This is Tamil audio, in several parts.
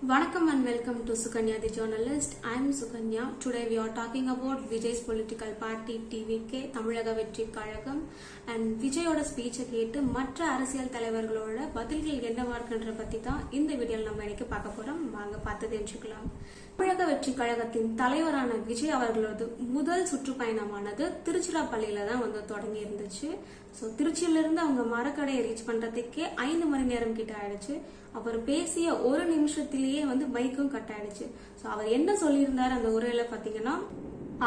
Vanakkam and welcome to Sukanya the journalist. I am Sukanya. Today we are talking about Vijay's political party TVK தமிழக வெற்றி கழகம் அண்ட் விஜயோட ஸ்பீச்சை கேட்டு மற்ற அரசியல் தலைவர்களோட பதில்கள் என்னவா இருக்குன்ற பற்றி தான் இந்த வீடியோவில் நம்ம இன்னைக்கு பார்க்க போகிறோம் வாங்க பார்த்து தெரிஞ்சுக்கலாம் தமிழக வெற்றி கழகத்தின் தலைவரான விஜய் அவர்களது முதல் சுற்றுப்பயணமானது திருச்சிராப்பள்ளியில தான் வந்து தொடங்கி இருந்துச்சு. ஸோ திருச்சியிலிருந்து அவங்க மரக்கடையை ரீச் பண்றதுக்கே ஐந்து மணி நேரம் கிட்ட ஆயிடுச்சு. அவர் பேசிய ஒரு நிமிஷத்திலேயே வந்து பைக்கும் கட் ஆயிடுச்சு. ஸோ அவர் என்ன சொல்லியிருந்தார் அந்த உரையில பாத்தீங்கன்னா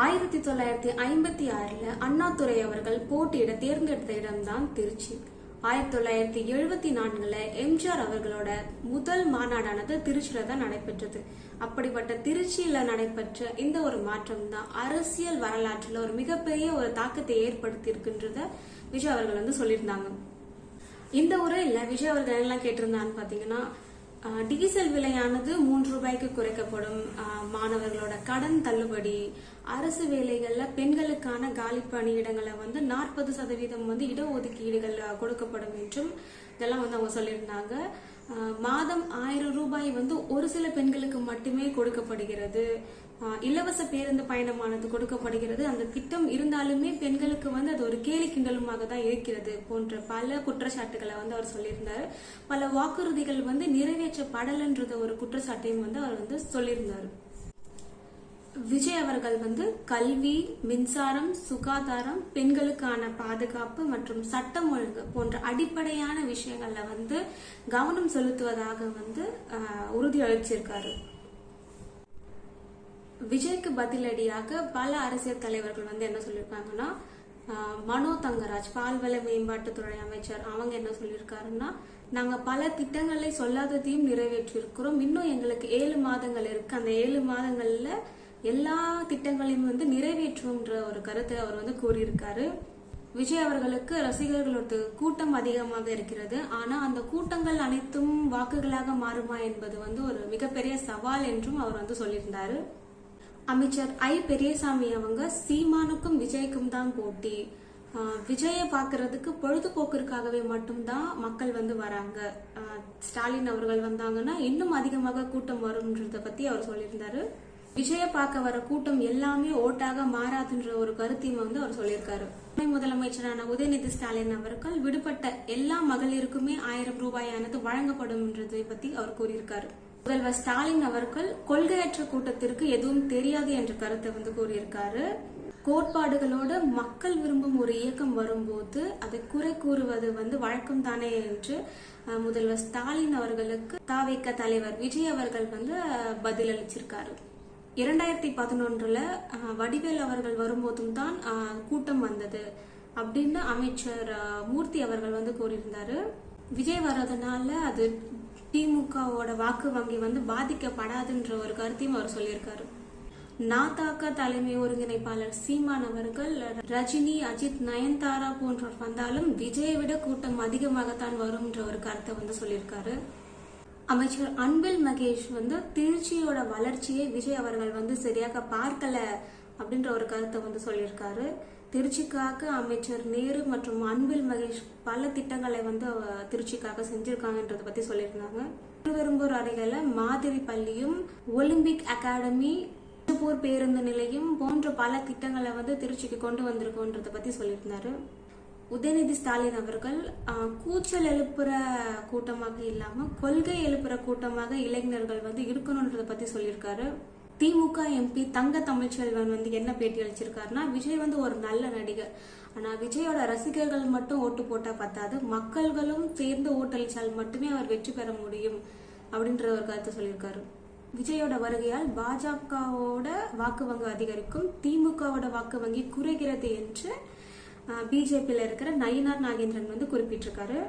ஆயிரத்தி தொள்ளாயிரத்தி ஐம்பத்தி ஆறுல அண்ணாதுரை அவர்கள் போட்டியிட தேர்ந்தெடுத்த இடம்தான் திருச்சி. ஆயிரத்தி தொள்ளாயிரத்தி எழுபத்தி நான்குல எம்ஜிஆர் அவர்களோட முதல் மாநாடானது திருச்சியில தான் நடைபெற்றது. அப்படிப்பட்ட திருச்சியில நடைபெற்ற இந்த ஒரு மாற்றம் தான் அரசியல் வரலாற்றுல ஒரு மிகப்பெரிய ஒரு தாக்கத்தை ஏற்படுத்தி இருக்கின்றத விஜய் அவர்கள் வந்து சொல்லியிருந்தாங்க. இந்த உரையில விஜய் அவர்கள் என்னெல்லாம் கேட்டிருந்தான்னு பாத்தீங்கன்னா டீசல் விலையானது மூன்று ரூபாய்க்கு குறைக்கப்படும். ஆஹ், மாணவர்களோட கடன் தள்ளுபடி அரசு வேலைகள்ல பெண்களுக்கான காலி பணியிடங்களை வந்து நாற்பது சதவீதம் வந்து இடஒதுக்கீடுகள் கொடுக்கப்படும் என்றும் இதெல்லாம் வந்து அவங்க சொல்லியிருந்தாங்க. மாதம் ஆயிரம் ரூபாய் வந்து ஒரு சில பெண்களுக்கு மட்டுமே கொடுக்கப்படுகிறது. இலவச பேருந்து பயணமானது கொடுக்கப்படுகிறது. அந்த திட்டம் இருந்தாலுமே பெண்களுக்கு வந்து அது ஒரு கேலி கிண்டலுமாக தான் இருக்கிறது போன்ற பல குற்றச்சாட்டுகளை வந்து அவர் சொல்லியிருந்தார். பல வாக்குறுதிகள் வந்து நிறைவேற்றப்படலன்றது ஒரு குற்றச்சாட்டையும் வந்து அவர் வந்து சொல்லியிருந்தார். விஜய் அவர்கள் வந்து கல்வி மின்சாரம் சுகாதாரம் பெண்களுக்கான பாதுகாப்பு மற்றும் சட்டம் ஒழுங்கு போன்ற அடிப்படையான விஷயங்கள்ல வந்து கவனம் செலுத்துவதாக வந்து உறுதி அளிச்சிருக்காரு. விஜய்க்கு பதிலடியாக பல அரசியல் தலைவர்கள் வந்து என்ன சொல்லியிருக்காங்கன்னா மனோ தங்கராஜ் பால்வள மேம்பாட்டுத்துறை அமைச்சர் அவங்க என்ன சொல்லியிருக்காருன்னா நாங்க பல திட்டங்களை சொல்லாததையும் நிறைவேற்றியிருக்கிறோம். இன்னும் எங்களுக்கு ஏழு மாதங்கள் இருக்கு. அந்த ஏழு மாதங்கள்ல எல்லா திட்டங்களையும் வந்து நிறைவேற்றுன்ற ஒரு கருத்தை அவர் வந்து கூறியிருக்காரு. விஜய் அவர்களுக்கு ரசிகர்களோட கூட்டம் அதிகமாக இருக்கிறது. ஆனா அந்த கூட்டங்கள் அனைத்தும் வாக்குகளாக மாறுமா என்பது வந்து ஒரு மிகப்பெரிய சவால் என்றும் அவர் வந்து சொல்லியிருந்தாரு. அமைச்சர் ஐ. பெரியசாமி அவங்க சீமானுக்கும் விஜய்க்கும் தான் போட்டி. விஜயை பார்க்கறதுக்கு பொழுதுபோக்கிற்காகவே மட்டும்தான் மக்கள் வந்து வராங்க. ஸ்டாலின் அவர்கள் வந்தாங்கன்னா இன்னும் அதிகமாக கூட்டம் வரும்ன்றத பத்தி அவர் சொல்லியிருந்தாரு. விஜய பார்க்க வர கூட்டம் எல்லாமே ஓட்டாக மாறாதுன்ற ஒரு கருத்தையும் வந்து அவர் சொல்லியிருக்காரு. துணை முதலமைச்சரான உதயநிதி ஸ்டாலின் அவர்கள் விடுபட்ட எல்லா மகளிருக்குமே ஆயிரம் ரூபாயானது வழங்கப்படும்ன்றதை பத்தி அவர் கூறியிருக்காரு. முதல்வர் ஸ்டாலின் அவர்கள் கொள்கையற்ற கூட்டத்திற்கு எதுவும் தெரியாது என்ற கருத்தை வந்து கூறியிருக்காரு. கோட்பாடுகளோட மக்கள் விரும்பும் ஒரு இயக்கம் வரும்போது அதை குறை கூறுவது வந்து வழக்கம் தானே என்று முதல்வர் ஸ்டாலின் அவர்களுக்கு தாவேக்க தலைவர் விஜய் அவர்கள் வந்து பதிலளிச்சிருக்காரு. இரண்டாயிரத்தி பதினொன்றுல வடிவேல் அவர்கள் வரும்போதும் தான் கூட்டம் வந்தது அப்படின்னு அமைச்சர் மூர்த்தி அவர்கள் வந்து கூறியிருந்தாரு. விஜய் வர்றதுனால அது திமுகவோட வாக்கு வங்கி வந்து பாதிக்கப்படாதுன்ற ஒரு கருத்தையும் அவர் சொல்லியிருக்காரு. நாதாக்க தலைமை ஒருங்கிணைப்பாளர் சீமான் அவர்கள் ரஜினி அஜித் நயன்தாரா போன்றோர் வந்தாலும் விஜயை விட கூட்டம் அதிகமாகத்தான் வரும்ன்ற ஒரு கருத்தை வந்து சொல்லியிருக்காரு. அமைச்சர் அன்பில் மகேஷ் வந்து திருச்சியோட வளர்ச்சியை விஜய் அவர்கள் வந்து சரியாக பார்க்கல அப்படின்ற ஒரு கருத்தை வந்து சொல்லியிருக்காரு. திருச்சிக்காக அமைச்சர் நேரு மற்றும் அன்பில் மகேஷ் பல திட்டங்களை வந்து திருச்சிக்காக செஞ்சிருக்காங்கன்றதை பத்தி சொல்லியிருந்தாங்க. திருவெரும்பூர் அருகில மாதிரி பள்ளியும் ஒலிம்பிக் அகாடமி திருப்பூர் பேருந்து நிலையம் போன்ற பல திட்டங்களை வந்து திருச்சிக்கு கொண்டு வந்திருக்கோன்றதை பத்தி சொல்லியிருந்தாரு. உதயநிதி ஸ்டாலின் அவர்கள் கூச்சல் எழுப்புற கூட்டமாக இல்லாம கொள்கை எழுப்புற கூட்டமாக இளைஞர்கள் வந்து இருக்கணும்ன்றத பத்தி சொல்லியிருக்காரு. திமுக எம்பி தங்க தமிழ்ச்செல்வன் வந்து என்ன பேட்டி அளிச்சிருக்காருன்னா விஜய் வந்து ஒரு நல்ல நடிகர். ஆனா விஜயோட ரசிகர்கள் மட்டும் ஓட்டு போட்டா பத்தாது மக்கள்களும் சேர்ந்து ஓட்டளிச்சால் மட்டுமே அவர் வெற்றி பெற முடியும் அப்படின்ற ஒரு கருத்தை சொல்லியிருக்காரு. விஜயோட வருகையால் பாஜகவோட வாக்கு வங்கி அதிகரிக்கும் திமுகவோட வாக்கு வங்கி குறைகிறது என்று பிஜேபியில் இருக்கிற நயினார் நாகேந்திரன் வந்து குறிப்பிட்டிருக்காரு.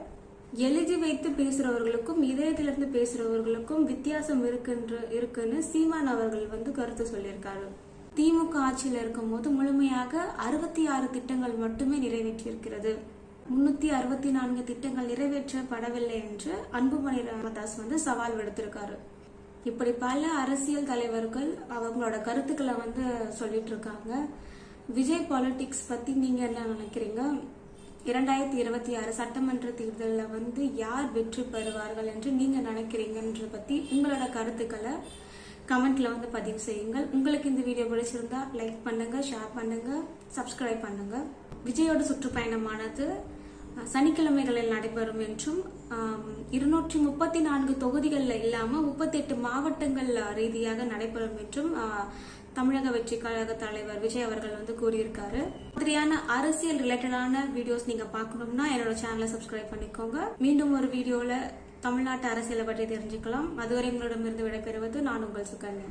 எழுதி வைத்து பேசுறவர்களுக்கும் இதயத்திலிருந்து பேசுறவர்களுக்கும் வித்தியாசம் இருக்குன்ற இருக்குன்னு சீமான் அவர்கள் வந்து கருத்து சொல்லியிருக்காரு. திமுக ஆட்சியில் இருக்கும்போது முழுமையாக அறுபத்தி ஆறு திட்டங்கள் மட்டுமே நிறைவேற்றியிருக்கிறது. முன்னூத்தி அறுபத்தி நான்கு திட்டங்கள் நிறைவேற்றப்படவில்லை என்று அன்புமணி ராமதாஸ் வந்து சவால் விடுத்திருக்காரு. இப்படி பல அரசியல் தலைவர்கள் அவங்களோட கருத்துக்களை வந்து சொல்லிட்டு இருக்காங்க விஜய் பாலிடிக்ஸ் பத்தி நீங்க என்ன நினைக்கிறீங்க? இரண்டாயிரத்தி இருபத்தி ஆறு சட்டமன்ற தேர்தலில் வந்து யார் வெற்றி பெறுவார்கள் என்று நீங்க நினைக்கிறீங்கன்ற பத்தி உங்களோட கருத்துக்களை கமெண்ட்ல வந்து பதிவு செய்யுங்கள். உங்களுக்கு இந்த வீடியோ பிடிச்சிருந்தா லைக் பண்ணுங்க ஷேர் பண்ணுங்க சப்ஸ்கிரைப் பண்ணுங்க. விஜயோட சுற்றுப்பயணமானது சனிக்கிழமைகளில் நடைபெறும் என்றும் இருநூற்றி முப்பத்தி நான்கு தொகுதிகளில் இல்லாமல் முப்பத்தெட்டு மாவட்டங்கள் ரீதியாக நடைபெறும் என்றும் தமிழக வெற்றி கழக தலைவர் விஜய் அவர்கள் வந்து கூறியிருக்காரு. மாதிரியான அரசியல் ரிலேட்டடான வீடியோஸ் நீங்க பார்க்கணும்னா என்னோட சேனலை சப்ஸ்கிரைப் பண்ணிக்கோங்க. மீண்டும் ஒரு வீடியோல தமிழ்நாட்டு அரசியலை பற்றி தெரிஞ்சுக்கலாம். அதுவரை உங்களிடமிருந்து விடைபெறுவது நான் உங்கள் சுகன்யா.